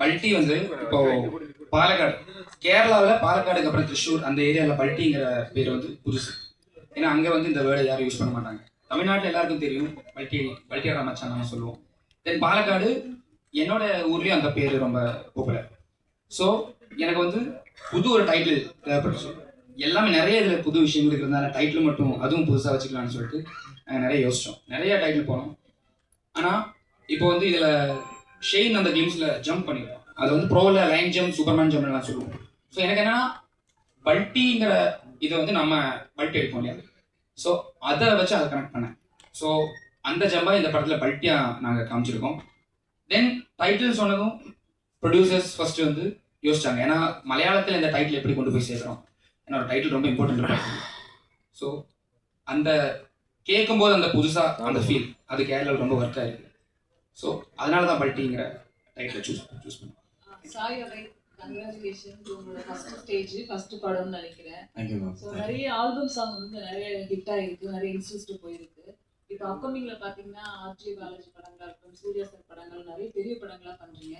பல்ட்டி uh, வந்து இப்போ பாலக்காடு. கேரளாவில் பாலக்காடுக்கு அப்புறம் திருஷூர் அந்த ஏரியாவில் பல்ட்டிங்கிற பேர் வந்து புதுசு. ஏன்னா அங்கே வந்து இந்த வேர்டை யாரும் யூஸ் பண்ண மாட்டாங்க. தமிழ்நாட்டில் எல்லாருக்கும் தெரியும். பல்ட்டி பல்ட்டியாரா மச்சான் நம்ம சொல்லுவோம். தென் பாலக்காடு என்னோட ஊர்லேயும் அந்த பேர் ரொம்ப பாப்புலர் ஸோ எனக்கு வந்து புது ஒரு டைட்டில் தேவைப்பட்டுச்சு. எல்லாமே நிறைய இதில் புது விஷயங்கள் இருக்கிறதுனால டைட்டில் மட்டும் அதுவும் புதுசாக வச்சுக்கலாம்னு சொல்லிட்டு நாங்கள் நிறைய யோசித்தோம் நிறைய டைட்டில் போனோம். ஆனால் இப்போ வந்து இதில் ஷெயின் அந்த கேம்ஸில் ஜம்ப் பண்ணிருக்கோம் அது வந்து ப்ரோவில் லைன் ஜம்ப் சூப்பர்மேன் ஜம்ப்லாம் சொல்லுவோம். ஸோ எனக்கு என்னன்னா பல்ட்டிங்கிற இதை வந்து நம்ம பல்ட்டி எடுக்க முடியாது. ஸோ அதை வச்சு அதை கனெக்ட் பண்ணேன். ஸோ அந்த ஜம்பை இந்த படத்தில் பல்ட்டியாக நாங்கள் காமிச்சிருக்கோம். தென் டைட்டில் சொன்னதும் ப்ரொடியூசர்ஸ் ஃபஸ்ட்டு வந்து யோசிச்சாங்க. ஏன்னா மலையாளத்தில் இந்த டைட்டில் எப்படி கொண்டு போய் சேர்க்குறோம்? என்னோட டைட்டில் ரொம்ப இம்பார்ட்டன்ட் ஸோ அந்த கேட்கும்போது அந்த புதுசாக அந்த ஃபீல் அது கேரளாவில் ரொம்ப ஒர்க் ஆயிருக்கு. ஸோ அதனால தான் பல்ட்டிங்கிற டைட்டில் சூஸ் சூஸ் பண்ணேன் சாய் அவை கங்க்ராச்சுலேஷன் உங்களோட ஃபர்ஸ்ட் ஸ்டேஜ் ஃபர்ஸ்ட் படம்னு நினைக்கிறேன். ஸோ நிறைய ஆல்பம் சாங் வந்து நிறைய ஹிட் ஆயிருக்கு நிறைய இன்ஸ்டியூஸ்ட் போயிருக்கு. இப்போ அப்கமிங்ல பாத்தீங்கன்னா ஆர்ஜி பாலாஜி படங்களா இருக்கட்டும் சூர்யா சார் படங்கள் நிறைய பெரிய படங்களா பண்றீங்க.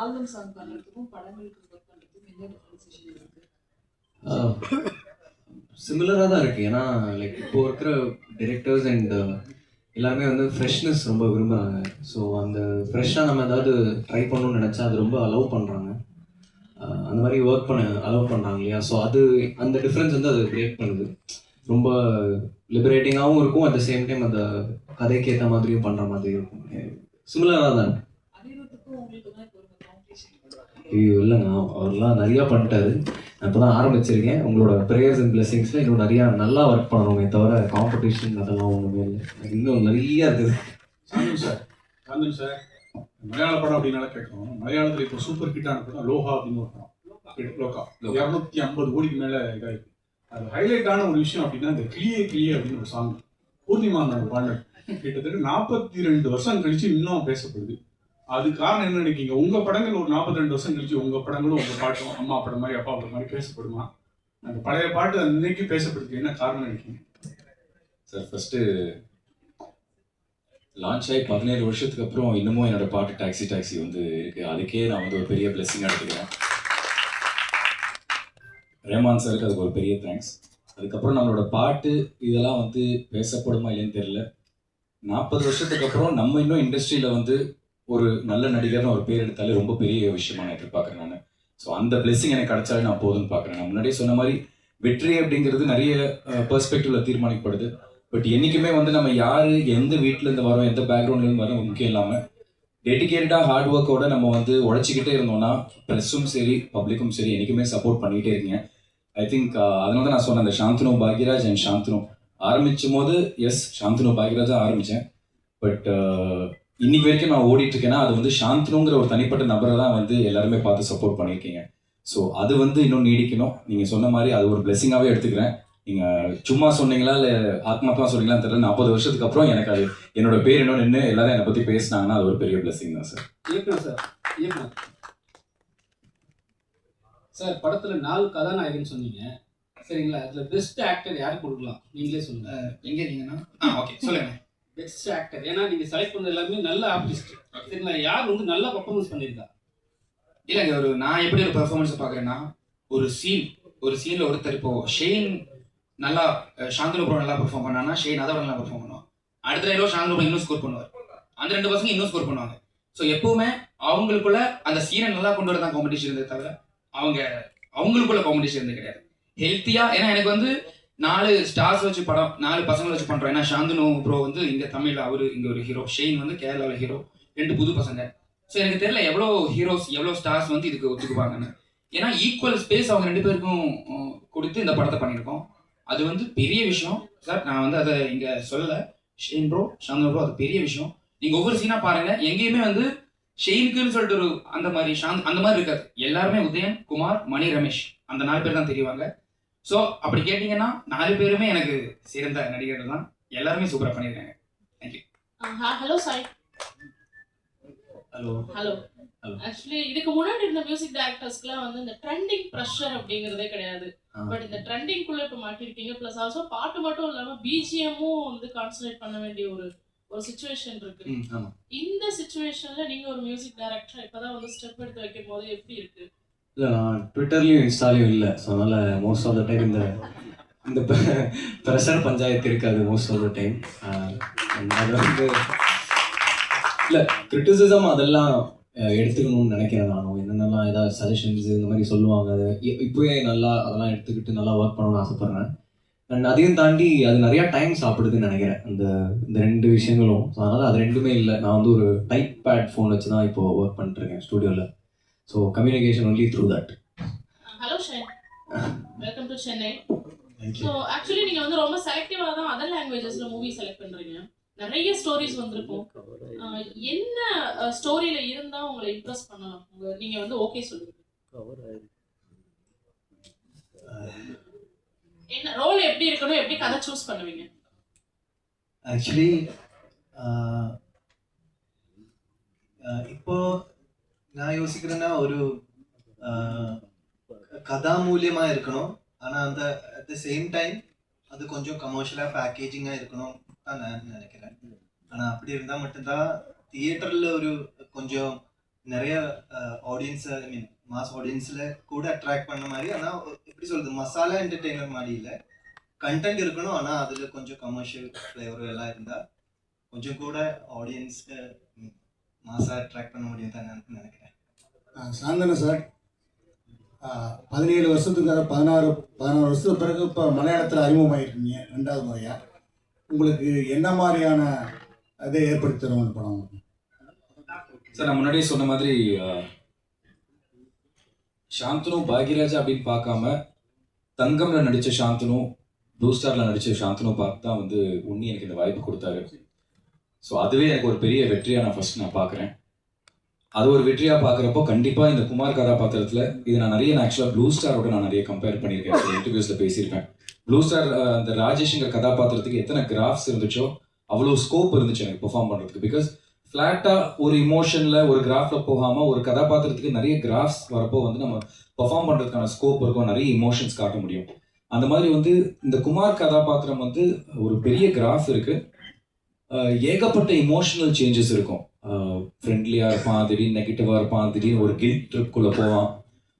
ஆல்பம் சாங் பண்றதுக்கும் படங்களுக்கு ஒர்க் என்ன இருக்கு? சிமிலராக தான் இருக்குது ஏன்னா லைக் இப்போ இருக்கிற டிரெக்டர்ஸ் அண்ட் uh, எல்லாருமே வந்து ஃப்ரெஷ்னஸ் ரொம்ப விரும்புகிறாங்க ஸோ அந்த ஃப்ரெஷ்ஷாக நம்ம ஏதாவது ட்ரை பண்ணணும்னு நினச்சா அது ரொம்ப அலோவ் பண்ணுறாங்க அந்த மாதிரி ஒர்க் பண்ண அலோவ் பண்ணுறாங்க இல்லையா? ஸோ அது அந்த டிஃப்ரென்ஸ் வந்து அது கிரியேட் பண்ணுது. ரொம்ப லிபரேட்டிங்காகவும் இருக்கும். அட் த சேம் டைம் அந்த கதைக்கு ஏற்ற மாதிரியும் பண்ணுற மாதிரி இருக்கும் சிமிலராக தான் இருக்கு. அனிருத்துக்கும் உங்களுக்கு தான் இப்போ ஒரு காம்படிஷன் ஐயோ இல்லைங்க அவர்லாம் நிறையா பண்ணிட்டாரு. நான் இப்போ தான் ஆரம்பிச்சிருக்கேன். உங்களோட ப்ரேயர்ஸ் அண்ட் பிளெஸிங்ஸில் இன்னும் நிறையா நல்லா ஒர்க் பண்ணணுமே தவிர காம்படிஷன் அதெல்லாம் ஒன்றுமே இல்லை. இன்னும் நிறைய இருக்குது. சாந்தன் சார் சாந்தன் சார் மலையாள படம் அப்படின்னால கேட்குறோம் மலையாளத்தில் இப்போ சூப்பர் ஹிட்டான படம் லோஹா அப்படின்னு ஒரு படம். லோகா. இரநூத்தி ஐம்பது கோடிக்கு மேலே இதாயிருக்கு. அது ஹைலைட்டான ஒரு விஷயம் அப்படின்னா இந்த கிளியே கிளியே அப்படின்னு ஒரு சாங் பூர்ணிமா பாடல். கிட்டத்தட்ட நாற்பத்தி ரெண்டு வருஷம் கழிச்சு இன்னும் பேசப்படுது. அது காரணம் என்ன நினைக்கீங்க உங்க படங்கள் ஒரு நாற்பத்தி ரெண்டு வருஷம் கழிச்சு உங்க படங்களும் உங்க பாட்டும் அம்மா படம் மாதிரி அப்பா படம் மாதிரி பேசப்படுமா? அந்த பழைய பாட்டு இன்னைக்கு பேசப்படுது. என்ன காரணம் நினைக்கீங்க சார் ஃபஸ்ட்டு லான்ச் ஆகி பதினேழு வருஷத்துக்கு அப்புறம் இன்னமும் என்னோட பாட்டு டாக்ஸி டாக்ஸி வந்து இருக்கு. அதுக்கே நான் வந்து ஒரு பெரிய பிளெஸிங் எடுத்துக்கிறேன். ரேமான் சாருக்கு அதுக்கு ஒரு பெரிய தேங்க்ஸ் அதுக்கப்புறம் நம்மளோட பாட்டு இதெல்லாம் வந்து பேசப்படுமா இல்லைன்னு தெரியல. நாற்பது வருஷத்துக்கு அப்புறம் நம்ம இன்னும் இண்டஸ்ட்ரியில் வந்து ஒரு நல்ல நடிகர்னு ஒரு பேர் எடுத்தாலே ரொம்ப பெரிய விஷயமா நான் எதிர்பார்க்குறேன் நான். ஸோ அந்த பிளெஸிங் எனக்கு கிடைச்சாலே நான் போதும்னு பார்க்குறேன். நான் முன்னாடியே சொன்ன மாதிரி வெற்றி அப்படிங்கிறது நிறைய பெர்ஸ்பெக்டிவ்ல தீர்மானிக்கப்படுது. பட் என்றைக்குமே வந்து நம்ம யார் எந்த வீட்டில் இருந்து வரோம் எந்த பேக்ரவுண்ட்லேருந்து வரோம் முக்கியம் இல்லாமல் டெடிக்கேட்டடாக ஹார்ட் ஒர்க்கோட நம்ம வந்து உழைச்சிக்கிட்டே இருந்தோம்னா ப்ரெஸ்ஸும் சரி பப்ளிக்கும் சரி என்றைக்குமே சப்போர்ட் பண்ணிகிட்டே இருக்கீங்க ஐ திங்க் அதனால தான் நான் சொன்னேன் அந்த சாந்தனு பாக்யராஜ் அண்ட் சாந்தனு. ஆரம்பிச்சும் போது எஸ் சாந்தனு பாக்யராஜ் தான் ஆரம்பித்தேன் பட் இன்னைக்கு வரைக்கும் நான் ஓடிட்டு இருக்கேன்னா அது வந்து சாந்தனுங்கிற ஒரு தனிப்பட்ட நபரை தான் வந்து எல்லாருமே பார்த்து சப்போர்ட் பண்ணியிருக்கீங்க. ஸோ அது வந்து இன்னும் நீடிக்கணும். நீங்கள் சொன்ன மாதிரி அது ஒரு பிளெஸிங்காகவே எடுத்துக்கிறேன். நீங்கள் சும்மா சொன்னீங்களா? இல்லை ஆத்மாத்மா சொன்னீங்களான்னு தெரியல. நாற்பது வருஷத்துக்கு அப்புறம் எனக்கு அது என்னோட பேர் இன்னும் நின்று எல்லாரும் என்னை பற்றி பேசினாங்கன்னா அது ஒரு பெரிய பிளெஸிங் தான் சார் இயக்குனர் சார் இயக்குனர். சார் படத்துல நாலு கதாநாயகன் சொன்னீங்க. சரிங்களா? அதுல பெஸ்ட் ஆக்டர் யாருக்கு கொடுக்கலாம்? நீங்களே சொல்லுங்க. எங்கே இருக்கீங்கன்னா ஆ ஓகே சொல்லுங்க. பெஸ்ட் ஆக்டர் ஏன்னா நீங்க செலக்ட் பண்ணது எல்லாமே நல்ல ஆர்டிஸ்ட் சரிங்களா? யார் வந்து நல்லா பர்ஃபார்மன்ஸ் பண்ணியிருக்கா? இல்லைங்க ஒரு நான் எப்படி ஒரு பெர்ஃபார்மன்ஸ் பார்க்குறேன்னா ஒரு சீன் ஒரு சீனில் ஒருத்தர் இப்போ ஷெயின் நல்லா சாந்தனு ப்ரோ நல்லா பெர்ஃபார்ம் பண்ணானா ஷெயின் அதை விட நல்லா பெர்ஃபார்ம் பண்ணுவான். அடுத்த ஹீரோ சாந்தனு ப்ரோ இன்னும் ஸ்கோர் பண்ணுவார். அந்த ரெண்டு பசங்க இன்னும் ஸ்கோர் பண்ணுவாங்க. ஸோ எப்பவுமே அவங்களுக்குள்ள அந்த சீனை நல்லா கொண்டு வரதான் காம்படிஷன் இருந்தே தவிர அவங்க அவங்களுக்குள்ள காம்படிஷன் இருந்தது கிடையாது. ஹெல்த்தியா ஏன்னா எனக்கு வந்து நாலு ஸ்டார்ஸ் வச்சு படம் நாலு பசங்களை வச்சு பண்றோம். ஏன்னா சாந்தனு ப்ரோ வந்து இங்க தமிழ்ல அவரு இங்க ஒரு ஹீரோ ஷெயின் வந்து கேரளாவில் ஹீரோ ரெண்டு புது பசங்க. ஸோ எனக்கு தெரியல எவ்வளோ ஹீரோஸ் எவ்வளோ ஸ்டார்ஸ் வந்து இதுக்கு ஒத்துக்குவாங்கன்னு. ஏன்னா ஈக்குவல் ஸ்பேஸ் அவங்க ரெண்டு பேருக்கும் கொடுத்து இந்த படத்தை பண்ணியிருக்கோம். அது வந்து பெரிய விஷயம். சார் நான் வந்து அதை இங்கே சொல்லலை. ஷெயின் ப்ரோ சாந்தனு ப்ரோ அது பெரிய விஷயம். நீங்கள் ஒவ்வொரு சீனாக பாருங்க. எங்கேயுமே வந்து ஷெயினுக்குன்னு சொல்லிட்டு ஒரு அந்த மாதிரி சாந்த் அந்த மாதிரி இருக்காது. எல்லாருமே உதயன் குமார் மணி ரமேஷ். அந்த நாலு பேர் தான் தெரிவாங்க. ஸோ அப்படி கேட்டிங்கன்னா நாலு பேருமே எனக்கு சிறந்த நடிகர்கள் தான். எல்லாருமே சூப்பராக பண்ணியிருக்காங்க. Hello Sai hello hello. Actually இதுக்கு முன்னாடி இருந்த மியூசிக் டைரக்டர்ஸ்க்குலாம் வந்து இந்த ட்ரெண்டிங் ப்ரெஷர் அப்படிங்கிறதே கிடையாது. பட் இந்த ட்ரெண்டிங் குள்ள இப்போ மாட்டிருக்கீங்க. ப்ளஸ் ஆல்சோ பாட்டு மட்டும் இல்லாம பிஜிஎம்மும் வந்து கான்சன்ட்ரேட் பண்ண வேண்டிய ஒரு ஒரு சுச்சுவேஷன் இருக்கு. இந்த சுச்சுவேஷன்ல நீங்க ஒரு மியூசிக் டைரக்டர் இப்பதான் வந்து ஸ்டெப் எடுத்து வைக்கும் போது எப்படி இருக்கு? இல்லை நான் ட்விட்டர்லேயும் இன்ஸ்டாலையும் இல்லை. ஸோ அதனால் மோஸ்ட் ஆஃப் த டைம் இந்த இந்த ப்ரெஷர் பஞ்சாயத்து இருக்காது மோஸ்ட் ஆஃப் த டைம் அது வந்து இல்லை கிரிட்டிசிசம் அதெல்லாம் எடுத்துக்கணும்னு நினைக்கிறேன் நானும் என்னென்னலாம் ஏதாவது சஜஷன்ஸ் இந்த மாதிரி சொல்லுவாங்க அது இப்போயே இப்போவே நல்லா அதெல்லாம் எடுத்துக்கிட்டு நல்லா ஒர்க் பண்ணணும்னு ஆசைப்பட்றேன். அண்ட் அதையும் தாண்டி அது நிறையா டைம் சாப்பிடுதுன்னு நினைக்கிறேன் இந்த இந்த ரெண்டு விஷயங்களும். ஸோ அதனால் அது ரெண்டுமே இல்லை. நான் வந்து ஒரு டைப் பேட் ஃபோன் வச்சு தான் இப்போ ஒர்க் பண்ணிட்டுருக்கேன் ஸ்டூடியோவில் so communication only through that hello Shane welcome to Chennai so actually நீங்க வந்து ரொம்ப செலக்டிவா தான் அதர் லாங்குவேஜஸ்ல மூவி செலக்ட் பண்றீங்க. நிறைய ஸ்டோரிஸ் வந்திருக்கும். ஆஹ் என்ன ஸ்டோரியில இருந்தா உங்களை இம்ப்ரெஸ் பண்ணலாம்? உங்க நீங்க வந்து ஓகே சொல்லுங்க. என்ன ரோல் எப்படி இருக்கணும்? எப்படி கதை சூஸ் பண்ணுவீங்க? ஆக்சுவலி இப்போ நான் யோசிக்கிறேன்னா ஒரு ஆஹ், கதாமூல்யமா இருக்கணும். ஆனா அந்த அட் த சேம் டைம் அது கொஞ்சம் கமர்ஷியலா பேக்கேஜிங்கா இருக்கணும் தான் நான் நினைக்கிறேன். ஆனா அப்படி இருந்தா மட்டும்தான் தியேட்டர்ல ஒரு கொஞ்சம் நிறைய ஆடியன்ஸ் ஐ மீன் மாஸ் ஆடியன்ஸ்ல கூட அட்ராக்ட் பண்ண மாதிரி ஆனா எப்படி சொல்றது மசாலா என்டர்டெய்னர் மாதிரி இல்லை. கண்டென்ட் இருக்கணும் ஆனா அதுல கொஞ்சம் கமர்ஷியல் ஃப்ளேவர் எல்லாம் இருந்தா கொஞ்சம் கூட ஆடியன்ஸ்க்கு மாசா அட்ராக்ட் பண்ண முடியும் தான் நான் நினைக்கிறேன் சாந்தனு சார் பதினேழு வருஷத்துக்கு பதினாறு பதினாறு வருஷத்துக்கு பிறகு இப்போ மலையாளத்தில் அறிமுகமாயிருக்கீங்க ரெண்டாவது முறையாக உங்களுக்கு என்ன மாதிரியான இதை ஏற்படுத்தி தரும் படம் சார் நான் முன்னாடியே சொன்ன மாதிரி சாந்தனு பாக்யராஜா அப்படின்னு பார்க்காம தங்கம்ல நடிச்ச சாந்தனு ப்ளூ ஸ்டார்ல நடிச்ச சாந்தனு பார்த்து தான் வந்து உன்னி எனக்கு இந்த வாய்ப்பு கொடுத்தாரு. ஸோ அதுவே எனக்கு ஒரு பெரிய வெற்றியாக நான் ஃபர்ஸ்ட் நான் பார்க்குறேன். அது ஒரு வெற்றியாக பார்க்குறப்போ கண்டிப்பாக இந்த குமார் கதாபாத்திரத்தில் இது நான் நிறைய ஆக்சுவலாக ப்ளூ ஸ்டாரோட நான் நிறைய கம்பேர் பண்ணியிருக்கேன். இன்டர்வியூஸில் பேசியிருப்பேன். ப்ளூ ஸ்டார் அந்த ராஜேஷ்ங்கிற கதாபாத்திரத்துக்கு எத்தனை கிராஃப்ஸ் இருந்துச்சோ அவ்வளோ ஸ்கோப் இருந்துச்சு எனக்கு பெர்ஃபார்ம் பண்ணுறதுக்கு பிகாஸ் ஃப்ளாட்டாக ஒரு இமோஷனில் ஒரு கிராஃபில் போகாமல் ஒரு கதாபாத்திரத்துக்கு நிறைய கிராஃப்ஸ் வரப்போ வந்து நம்ம பெர்ஃபார்ம் பண்ணுறதுக்கான ஸ்கோப் இருக்கும் நிறைய இமோஷன்ஸ் காட்ட முடியும். அந்த மாதிரி வந்து இந்த குமார் கதாபாத்திரம் வந்து ஒரு பெரிய கிராஃப் இருக்குது ஏகப்பட்ட இமோஷனல் சேஞ்சஸ் இருக்கும். ஃப்ரெண்ட்லியாக இருப்பான் திடீர்னு நெகட்டிவாக இருப்பான் திடீர்னு ஒரு கில்ட் ட்ரிப்குள்ளே போவான்.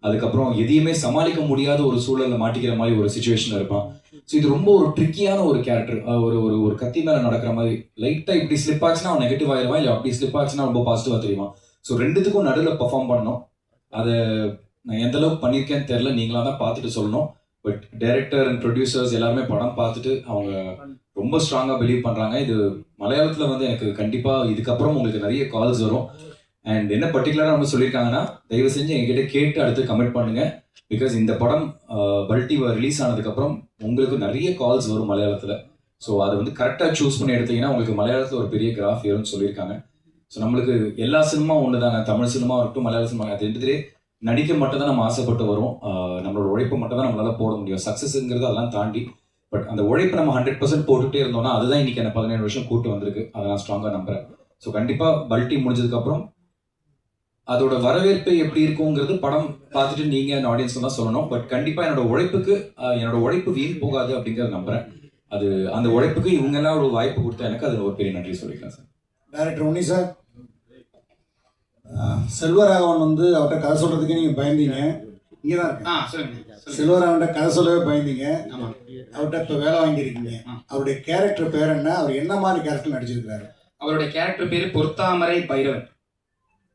அதுக்கப்புறம் எதையுமே சமாளிக்க முடியாத ஒரு சூழலில் மாட்டிக்கிற மாதிரி ஒரு சுச்சுவேஷன் இருப்பான். ஸோ இது ரொம்ப ஒரு ட்ரிக்கியான ஒரு கேரக்டர் ஒரு ஒரு ஒரு கத்தி மேலே நடக்கிற மாதிரி. லைட்டாக இப்படி ஸ்லிப் ஆச்சுன்னா அவன் நெகட்டிவ் ஆயிடுவான் இல்லை அப்படி ஸ்லிப் ஆச்சுன்னா ரொம்ப பாசிட்டிவாக தெரியுமா ஸோ ரெண்டுத்துக்கும் நடுவில் பர்ஃபார்ம் பண்ணணும். அதை நான் எந்த அளவுக்கு பண்ணியிருக்கேன்னு தெரில நீங்களாக தான் பார்த்துட்டு சொல்லணும். பட் டைரக்டர் அண்ட் ப்ரொடியூசர்ஸ் எல்லாருமே படம் பார்த்துட்டு அவங்க ரொம்ப ஸ்ட்ராங்காக பிலீவ் பண்ணுறாங்க இது மலையாளத்தில் வந்து எனக்கு கண்டிப்பாக இதுக்கப்புறம் உங்களுக்கு நிறைய கால்ஸ் வரும். அண்ட் என்ன பர்டிகுலராக வந்து சொல்லியிருக்காங்கன்னா தயவு செஞ்சு எங்ககிட்ட கேட்டு அடுத்து கமெண்ட் பண்ணுங்கள் பிகாஸ் இந்த படம் பல்டி ரிலீஸ் ஆனதுக்கப்புறம் உங்களுக்கு நிறைய கால்ஸ் வரும் மலையாளத்தில். ஸோ அதை வந்து கரெக்டாக சூஸ் பண்ணி எடுத்தீங்கன்னா உங்களுக்கு மலையாளத்தில் ஒரு பெரிய கிராஃப் ஏறும்னு சொல்லியிருக்காங்க ஸோ நம்மளுக்கு எல்லா சினிமா ஒன்று தாங்க தமிழ் சினிமா இருக்கட்டும் மலையாள சினிமா அது ரெண்டுத்திலே நடிக்க மட்டும் தான் நம்ம ஆசைப்பட்டு வரும். நம்மளோட உழைப்பு மட்டும் தான் நம்மளால் போட முடியும். சக்ஸஸ்ங்கிறது அதெல்லாம் தாண்டி பட் அந்த உழைப்பு நம்ம ஹண்ட்ரட் பர்சன்ட் போட்டுட்டே இருந்தோம்னா அதுதான் இன்னைக்கு அந்த பதினேழு வருஷம் கூட்டு வந்திருக்கு. அதை நான் ஸ்ட்ராங்காக நம்புறேன். ஸோ கண்டிப்பாக பல்டி முடிஞ்சதுக்கப்புறம் அதோட வரவேற்பு எப்படி இருக்குங்கிறது படம் பார்த்துட்டு நீங்க அந்த ஆடியன்ஸ் தான் சொல்லணும். பட் கண்டிப்பா என்னோட உழைப்புக்கு என்னோட உழைப்பு வீண் போகாது அப்படிங்கறத நம்புறேன். அது அந்த உழைப்புக்கு இவங்க எல்லாம் ஒரு வாய்ப்பு கொடுத்தா எனக்கு அது ஒரு பெரிய நன்றி சொல்லிக்கலாம் sir director Unni sir Selvaraghavan வந்து அவர்கிட்ட கதை சொல்கிறதுக்கே நீங்கள் பயந்தீங்க. இங்கே தான் சொல்லுங்க. செல்வராகவன்கிட்ட கதை சொல்லவே பயந்தீங்க. ஆமா அவர்கிட்ட இப்போ வேலை வாங்கியிருக்கீங்க. அவருடைய கேரக்டர் பேர் என்ன? அவர் என்ன மாதிரி கேரக்டர் நடிச்சிருக்காரு? அவருடைய கேரக்டர் பேரு பொருத்தாமரை பைரவன்.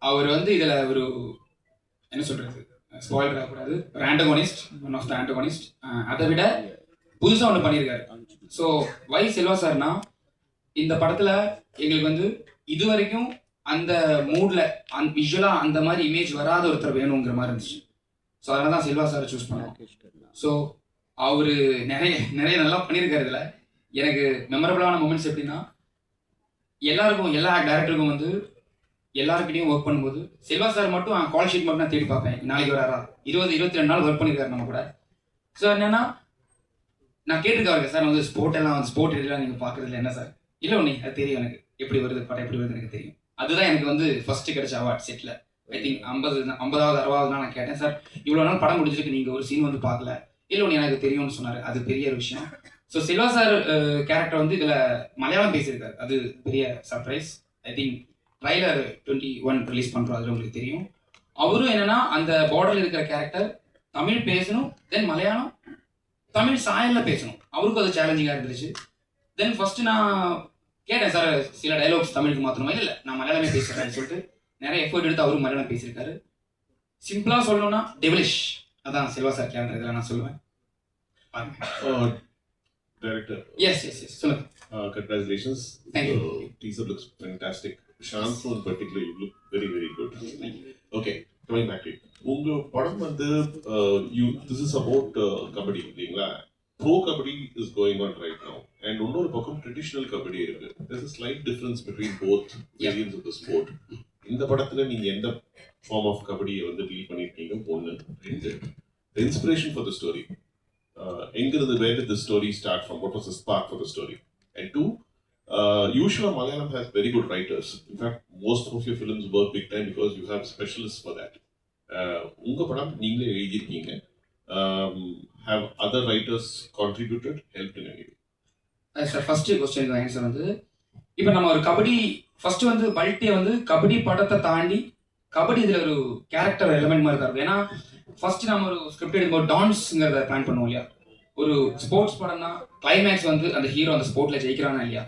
அவர் வந்து இதுல ஒரு என்ன சொல்றது? ஸ்பாயில் ஆகக்கூடாது. ஒரு antagonist one of the antagonist அதை விட புதுசா ஒன்று பண்ணியிருக்காரு. ஸோ வை செல்வா சார்னா இந்த படத்துல எங்களுக்கு வந்து இது வரைக்கும் அந்த மூட்ல அந் விஷுவலா அந்த மாதிரி இமேஜ் வராத ஒருத்தர் வேணுங்கிற மாதிரி இருந்துச்சு. ஸோ அதனால தான் செல்வா சாரை சூஸ் பண்ணோம். ஸோ அவர் நிறைய நிறைய நல்லா பண்ணியிருக்காரு இதில். எனக்கு மெமரபிளான மூமெண்ட்ஸ் எப்படின்னா எல்லாருக்கும் எல்லா டேரக்டருக்கும் வந்து எல்லாருக்கிட்டையும் ஒர்க் பண்ணும்போது செல்வா சார் மட்டும் கால் ஷீட் மட்டும் நான் தேடி பார்ப்பேன். நாளைக்கு வராரா? இருபது இருபத்தி ரெண்டு நாள் ஒர்க் பண்ணியிருக்காரு நம்ம கூட. ஸோ என்னென்னா நான் கேட்டிருக்காரு சார் வந்து ஸ்போர்ட் எல்லாம் வந்து ஸ்போர்ட் எல்லாம் நீங்கள் பார்க்குறதுல என்ன சார் இல்லை ஒன்று அது தெரியும் எனக்கு. எப்படி வருது படம் எப்படி வருது எனக்கு தெரியும். அதுதான் எனக்கு வந்து ஃபஸ்ட்டு கிடைச்ச அவார்ட் செட்டில் ஐ திங்க் ஐம்பது ஐம்பதாவது அறுபதாவது நான் கேட்டேன். சார் இவ்வளோ நாள் படம் முடிஞ்சிருக்கு. நீங்கள் ஒரு சீன் வந்து பார்க்கல. இல்லை ஒன்று எனக்கு தெரியும்னு சொன்னார். அது பெரிய ஒரு விஷயம் ஸோ சில்வா சார் கேரக்டர் வந்து இதில் மலையாளம் பேசியிருக்காரு. அது பெரிய surprise I think trailer twenty one release பண்ணுறோம் அதில் உங்களுக்கு தெரியும். அவரும் என்னன்னா அந்த பார்டரில் இருக்கிற கேரக்டர் தமிழ் பேசணும் தென் மலையாளம் தமிழ் சாயலில் பேசணும். அவருக்கும் அது சேலஞ்சிங்காக இருந்துச்சு தென் ஃபஸ்ட்டு நான் கேட்டேன் சார் சில டைலாக்ஸ் தமிழுக்கு மாற்றணுமா இல்லை நான் மலையாளமே பேசுகிறேன்னு சொல்லிட்டு நிறைய எஃபர்ட் எடுத்து அவரும் மலையாளம் பேசியிருக்காரு. சிம்பிளாக சொல்லணும்னா டெவலிஷ் அதான் சில்வா சார் கேரக்டர் இதெல்லாம் நான் சொல்லுவேன் Director, எஸ் எஸ் எஸ் சொல்லுங்க uh, you look very, very good. Okay, coming back to it. உங்க படம் வந்து you this is about kabaddi இல்லைங்களா bro kabaddi is going on right now and இன்னொரு பக்கம் ட்ரெடிஷ்னல் கபடி இருக்கு a slight difference between both variants of the sport இந்த படத்துல நீங்க எந்த ஃபார்ம் ஆஃப் கபடியை வந்து டீல் பண்ணிருக்கீங்க ஒன்று ரெண்டு இன்ஸ்பிரேஷன் ஃபார் த ஸ்டோரி எங்கிருந்து where the story start from what was the spark for the story and do யூஸ்வலாக Malayalam has very good writers in fact most of your films work big time because you have specialist for that உங்கள் படம் நீங்களே எழுதியிருக்கீங்க have other writers contributed help in any sir first question answer வந்து இப்போ நம்ம ஒரு kabaddi first வந்து பல்ட்டியை வந்து கபடி படத்தை தாண்டி கபடி இதில் ஒரு கேரக்டர் எலிமெண்ட் மாதிரி தான் இருக்கும். ஏன்னா ஃபர்ஸ்ட் நம்ம ஒரு ஸ்கிரிப்ட் எடுக்கும்போது டான்ஸ்ங்கிறத பிளான் பண்ணுவோம் இல்லையா? ஒரு ஸ்போர்ட்ஸ் படம்னா கிளைமேக்ஸ் வந்து அந்த ஹீரோ அந்த ஸ்போர்ட்ல ஜெயிக்கிறானா இல்லையா?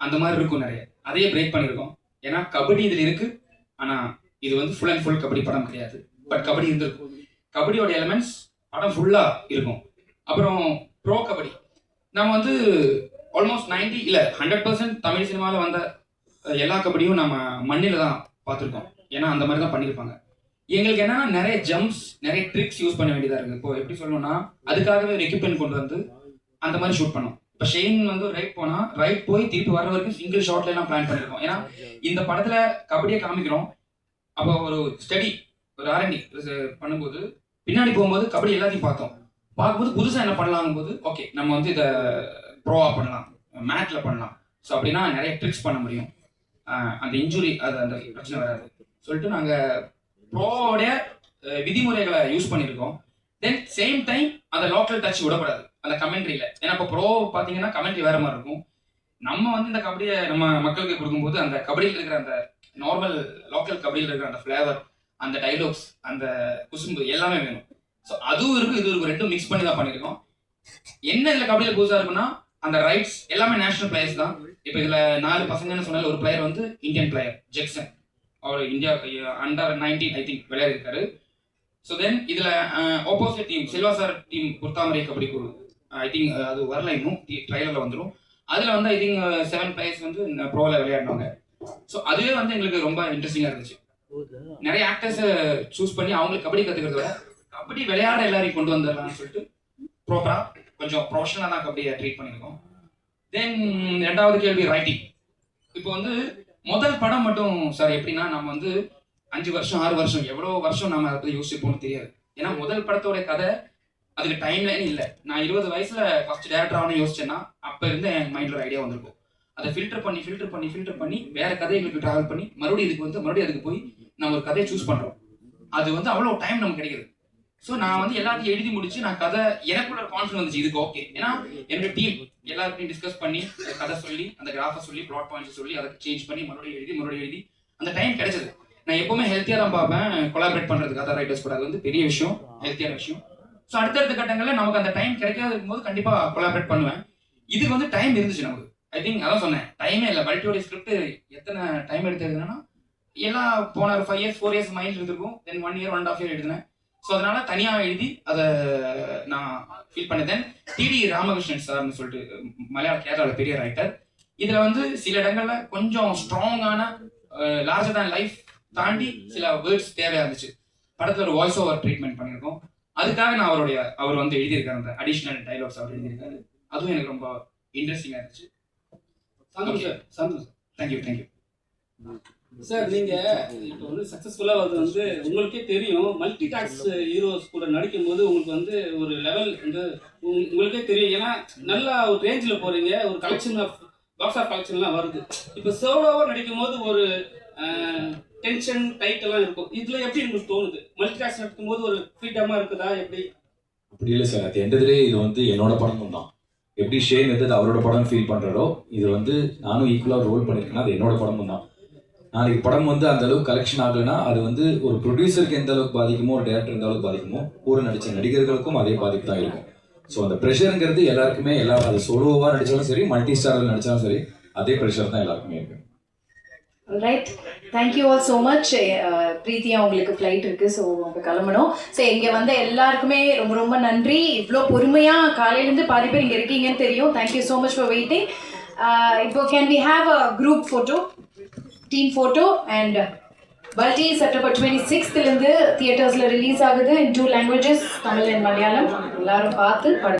அந்த மாதிரி இருக்கும் நிறைய. அதையே பிரேக் பண்ணியிருக்கோம் ஏன்னா கபடி இதில் இருக்கு. ஆனால் இது வந்து ஃபுல் அண்ட் ஃபுல் கபடி படம் கிடையாது. பட் கபடி இருந்திருக்கும். கபடியோட எலிமெண்ட்ஸ் படம் ஃபுல்லாக இருக்கும். அப்புறம் ப்ரோ கபடி. நம்ம வந்து ஆல்மோஸ்ட் 90 இல்லை ஹண்ட்ரட் பர்சன்ட் தமிழ் சினிமாவில் வந்த எல்லா கபடியும் நம்ம மண்ணில் தான் பார்த்துருக்கோம். ஏன்னா அந்த மாதிரி தான் பண்ணியிருப்பாங்க எங்களுக்கு என்னன்னா நிறைய ஜம்ப்ஸ் நிறைய ட்ரிக்ஸ் யூஸ் பண்ண வேண்டியதாக இருக்குது இப்போ எப்படி சொல்லணும்னா அதுக்காகவே ஒரு எக்யூப்மெண்ட் கொண்டு வந்து அந்த மாதிரி ஷூட் பண்ணோம். இப்போ ஷெயின் வந்து ரைட் போனால் ரைட் போய் திருப்பி வர வரைக்கும் சிங்கிள் ஷாட்ல எல்லாம் பிளான் பண்ணிருக்கோம். ஏன்னா இந்த படத்தில் கபடியை காமிக்கிறோம். அப்போ ஒரு ஸ்டடி ஒரு ஆர்என்டி பண்ணும்போது பின்னாடி போகும்போது கபடி எல்லாத்தையும் பார்த்தோம். பார்க்கும்போது புதுசாக என்ன பண்ணலாங்கும் போது ஓகே நம்ம வந்து இதை ப்ரோவா பண்ணலாம். மேட்டில் பண்ணலாம். ஸோ அப்படின்னா நிறைய ட்ரிக்ஸ் பண்ண முடியும். அந்த இன்ஜுரி அது அந்த பிரச்சனை வராது. சொல்லிட்டு நாங்கள் ப்ரோவோடைய விதிமுறைகளை யூஸ் பண்ணியிருக்கோம். தென் சேம் டைம் அந்த லோக்கல் டச் விடப்படாது அந்த கமெண்ட்ரியில் ஏன்னா இப்போ ப்ரோ பார்த்தீங்கன்னா கமெண்ட்ரி வேற மாதிரி இருக்கும். நம்ம வந்து இந்த கபடியை நம்ம மக்களுக்கு கொடுக்கும்போது அந்த கபடியில் இருக்கிற அந்த நார்மல் லோக்கல் கபடியில் இருக்கிற அந்த ஃப்ளேவர் அந்த டைலாக்ஸ் அந்த குசும்பு எல்லாமே வேணும். ஸோ அதுவும் இருக்கும் இது இருக்கும் ரெண்டும் மிக்ஸ் பண்ணி தான் பண்ணியிருக்கோம். என்ன இதில் கபடியில் புதுசாக இருக்குன்னா அந்த ரைட்ஸ் எல்லாமே நேஷனல் பிளேயர்ஸ் தான். இப்போ இதில் நாலு பசங்கன்னு சொன்னால ஒரு பிளேயர் வந்து Indian player Jackson our India under nineteen I think விளையாடிருக்காரு. So then இதில் opposite team Silva sir team குர்தாமரை kabaddi குழு. ஐ திங்க் அது வரல இன்னும். ட்ரைலரில் வந்துடும் அதில் வந்து ஐ திங்க் செவன் பிளேயர்ஸ் வந்து ப்ரோவில் விளையாடினாங்க. ஸோ அதுவே வந்து எங்களுக்கு ரொம்ப இன்ட்ரெஸ்டிங்காக இருந்துச்சு. நிறைய ஆக்டர்ஸை சூஸ் பண்ணி அவங்களுக்கு கபடி கற்றுக்கிறத விட கபடி விளையாட எல்லாரையும் கொண்டு வந்துடலாம்னு சொல்லிட்டு ப்ராப்பராக கொஞ்சம் ப்ரொஃபஷனலாக தான் கபடியை ட்ரீட் பண்ணியிருக்கோம். தென் ரெண்டாவது கேள்வி ரைட்டிங் இப்போ வந்து முதல் படம் மட்டும் சார் எப்படின்னா நம்ம வந்து அஞ்சு வருஷம் ஆறு வருஷம் எவ்வளோ வருஷம் நம்ம அதை பற்றி யோசிப்போம்னு தெரியாது. ஏன்னா முதல் படத்தோட கதை அதுக்கு டைம் லைன் இல்லை. நான் இருபது வயசுல ஃபர்ஸ்ட் டேரக்டர் ஆகணும் யோசிச்சேன்னா அப்போ இருந்து என் மைண்டில் ஒரு ஐடியா வந்திருக்கும். அதை ஃபில்டர் பண்ணி ஃபில்டர் பண்ணி ஃபில்டர் பண்ணி வேற கதைகளுக்கு டிராவல் பண்ணி மறுபடியும் இதுக்கு வந்து மறுபடியும் அதுக்கு போய் நம்ம ஒரு கதையை சூஸ் பண்ணுறோம் அது வந்து அவ்வளோ டைம் நமக்கு கிடைக்குது. ஸோ நான் வந்து எல்லாத்தையும் எழுதி முடிச்சு நான் கதை எனக்குள்ள ஒரு கான்ஃபிடன்ஸ் வந்துச்சு. இதுக்கு ஓகே ஏன்னா என்னோட டீம் எல்லாருக்கும் டிஸ்கஸ் பண்ணி அந்த கதை சொல்லி அந்த கிராஃபை சொல்லி ப்ளாட் பாயிண்ட்ஸ் சொல்லி அதை சேஞ்ச் பண்ணி மறுபடியும் எழுதி மறுபடியும் எழுதி அந்த டைம் கிடைச்சது. நான் எப்பவுமே ஹெல்த்தியாக தான் பார்ப்பேன். கொலாபரேட் பண்ணுறதுக்கு அதர் ரைட்டர்ஸ் கூட. அது வந்து பெரிய விஷயம் ஹெல்த்தியான விஷயம். ஸோ அடுத்தடுத்த கட்டங்களில் நமக்கு அந்த டைம் கிடைக்காத இருக்கும்போது கண்டிப்பாக கொலாபரேட் பண்ணுவேன். இதுக்கு வந்து டைம் இருந்துச்சு நமக்கு. ஐ திங்க் அதான் சொன்னேன். டைமே இல்லை. பல்ட்டியோட ஸ்கிரிப்ட் எத்தனை டைம் எடுத்து எழுதுனா எல்லாம் போன ஒரு five years four years mind இருந்திருக்கும். Then one year one and half year எழுதினேன். ஸோ அதனால தனியாக எழுதி அதை நான் ஃபீல் பண்ணதேன் டிடி ராமகிருஷ்ணன் சார்னு சொல்லிட்டு மலையாள கேரளாவில் பெரிய ரைட்டர் இதில் வந்து சில இடங்கள்ல கொஞ்சம் ஸ்ட்ராங்கான லார்ஜர் தான் லைஃப் தாண்டி சில வேர்ட்ஸ் தேவையா இருந்துச்சு. படத்தில் ஒரு வாய்ஸ் ஓவர் ட்ரீட்மெண்ட் பண்ணியிருக்கோம். அதுக்காக நான் அவருடைய அவர் வந்து எழுதியிருக்காரு அந்த அடிஷ்னல் டைலாக்ஸ் அவர் எழுதியிருக்காரு. அதுவும் எனக்கு ரொம்ப இன்ட்ரெஸ்டிங்காக இருந்துச்சு. Santhosh sir Santhosh thank you thank you sir நீங்க இப்போ வந்து சக்சஸ்ஃபுல்லா வந்து வந்து உங்களுக்கே தெரியும். மல்டி டாக்ஸ் ஹீரோஸ் கூட நடிக்கும் போது உங்களுக்கு வந்து ஒரு லெவல் வந்து உங்களுக்கே தெரியும். ஏன்னா நல்லா ஒரு ரேஞ்சில் போறீங்க. ஒரு கலெக்ஷன் ஆஃப் பாக்ஸ் ஆஃப் கலெக்ஷன்லாம் வருது. இப்போ சோலோவா நடிக்கும் போது ஒரு டென்ஷன் டைட் எல்லாம் இருக்கும். இதுல எப்படி உங்களுக்கு தோணுது? மல்டி டாக்ஸ் நடிக்கும் போது ஒரு ஃப்ரீடமா இருக்குதா? எப்படி? அப்படி இல்லை சார் அது எண்டதுலேயே இது வந்து என்னோட படமும் தான். எப்படி ஷேன் வந்து அவரோட படம் ஃபீல் பண்ணுறாரோ இது வந்து நானும் ஈக்குவலாக ரோல் பண்ணியிருக்கேன்னா அது என்னோட படமும் தான். நாளைக்கு படம் வந்து அந்த அளவுக்கு கலெக்ஷன் ஆகலைன்னா அது வந்து ஒரு ப்ரொடியூசருக்கு எந்த அளவுக்கு பாதிக்குமோ ஒரு டேரக்டர் எந்த அளவுக்கு பாதிக்குமோ ஒரு நடித்த நடிகர்களுக்கும் அதே பாதிப்பு தான் இருக்கும். ஸோ அந்த ப்ரெஷருங்கிறது எல்லாருக்குமே எல்லா அது சோலோவாக நடித்தாலும் சரி மல்டி ஸ்டாரில் நடித்தாலும் சரி அதே ப்ரெஷர் தான் எல்லாருக்குமே இருக்கு. Right thank you all so much பிரீத்தியா உங்களுக்கு ஃப்ளைட் இருக்குது ஸோ அங்கே கிளம்பணும். ஸோ இங்கே வந்த எல்லாருக்குமே ரொம்ப ரொம்ப நன்றி. இவ்வளோ பொறுமையாக காலையிலேருந்து பாதி பேர் இங்கே இருக்கீங்கன்னு தெரியும். Thank you so much for waiting இப்போ can we have a group photo team photo and Balti September twenty சிக்ஸ்த்லேருந்து தியேட்டர்ஸில் ரிலீஸ் ஆகுது in two languages Tamil and Malayalam எல்லாரும் பார்த்து படம்